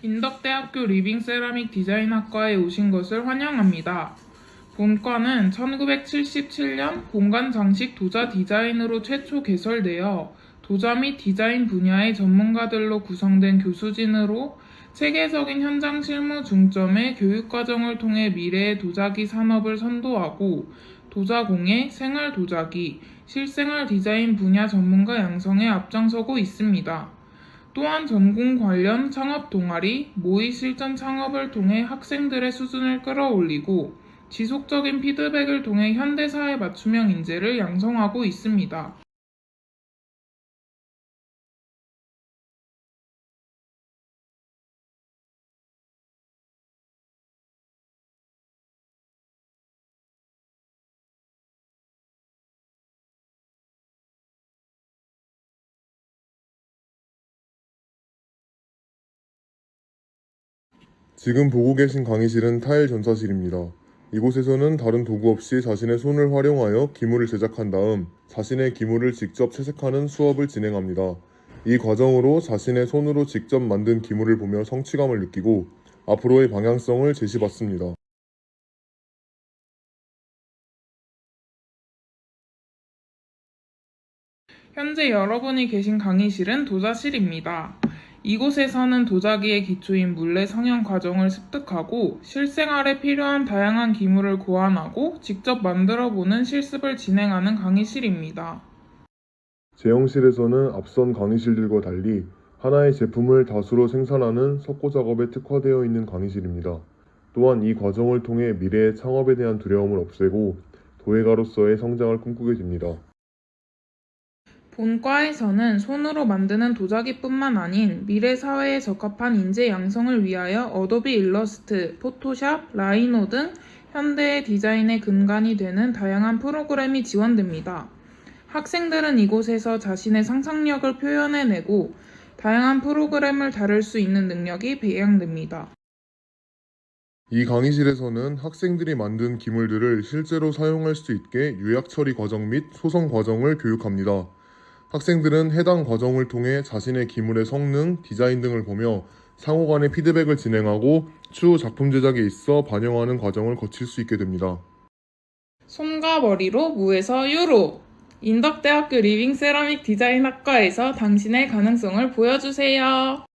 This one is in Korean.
인덕대학교 리빙 세라믹 디자인학과에 오신 것을 환영합니다. 본과는 1977년 공간 장식 도자 디자인으로 최초 개설되어 도자 및 디자인 분야의 전문가들로 구성된 교수진으로 체계적인 현장 실무 중점의 교육 과정을 통해 미래의 도자기 산업을 선도하고 도자공예, 생활 도자기, 실생활 디자인 분야 전문가 양성에 앞장서고 있습니다. 또한 전공 관련 창업 동아리, 모의 실전 창업을 통해 학생들의 수준을 끌어올리고 지속적인 피드백을 통해 현대사회 맞춤형 인재를 양성하고 있습니다. 지금 보고 계신 강의실은 타일 전사실입니다. 이곳에서는 다른 도구 없이 자신의 손을 활용하여 기물을 제작한 다음 자신의 기물을 직접 채색하는 수업을 진행합니다. 이 과정으로 자신의 손으로 직접 만든 기물을 보며 성취감을 느끼고 앞으로의 방향성을 제시받습니다. 현재 여러분이 계신 강의실은 도자실입니다. 이곳에서는 도자기의 기초인 물레 성형 과정을 습득하고 실생활에 필요한 다양한 기물을 고안하고 직접 만들어 보는 실습을 진행하는 강의실입니다. 제형실에서는 앞선 강의실들과 달리 하나의 제품을 다수로 생산하는 석고 작업에 특화되어 있는 강의실입니다. 또한 이 과정을 통해 미래의 창업에 대한 두려움을 없애고 도예가로서의 성장을 꿈꾸게 됩니다. 본과에서는 손으로 만드는 도자기뿐만 아닌 미래 사회에 적합한 인재 양성을 위하여 어도비 일러스트, 포토샵, 라이노 등 현대의 디자인의 근간이 되는 다양한 프로그램이 지원됩니다. 학생들은 이곳에서 자신의 상상력을 표현해내고 다양한 프로그램을 다룰 수 있는 능력이 배양됩니다. 이 강의실에서는 학생들이 만든 기물들을 실제로 사용할 수 있게 유약 처리 과정 및 소성 과정을 교육합니다. 학생들은 해당 과정을 통해 자신의 기물의 성능, 디자인 등을 보며 상호 간의 피드백을 진행하고 추후 작품 제작에 있어 반영하는 과정을 거칠 수 있게 됩니다. 손과 머리로 무에서 유로! 인덕대학교 리빙 세라믹 디자인 학과에서 당신의 가능성을 보여주세요.